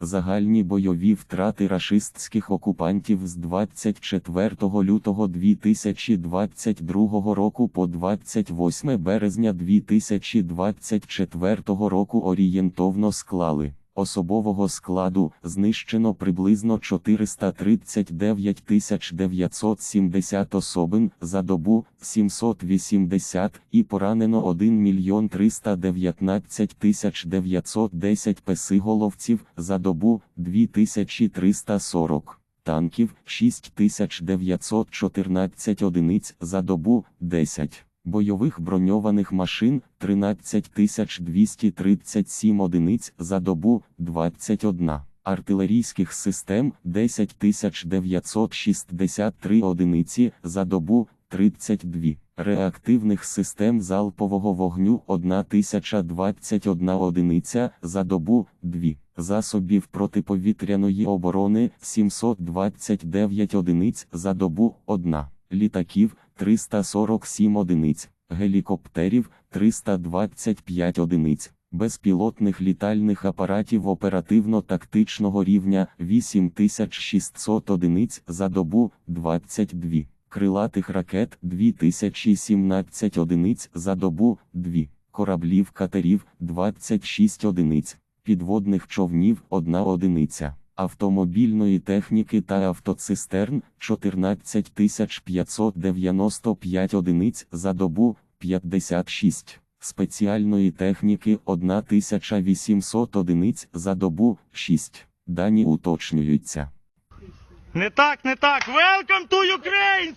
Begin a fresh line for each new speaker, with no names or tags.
Загальні бойові втрати рашистських окупантів з 24 лютого 2022 року по 28 березня 2024 року орієнтовно склали. Особового складу знищено приблизно 439 970 особин за добу 780 і поранено 1 мільйон 319 910 песиголовців за добу 2340 танків 6914 одиниць за добу 10 бойових броньованих машин 13237 одиниць за добу 21, артилерійських систем 10963 одиниці за добу 32, реактивних систем залпового вогню 1021 одиниця за добу 2, засобів протиповітряної оборони 729 одиниць за добу 1, літаків 347 одиниць, гелікоптерів 325 одиниць, безпілотних літальних апаратів оперативно-тактичного рівня 8600 одиниць за добу 22, крилатих ракет 2017 одиниць за добу 2, кораблів катерів 26 одиниць, підводних човнів 1 одиниця автомобільної техніки та автоцистерн 14 595 одиниць за добу 56, спеціальної техніки 1800 одиниць за добу 6. Дані уточнюються.
Не так, не так. Welcome to Ukraine!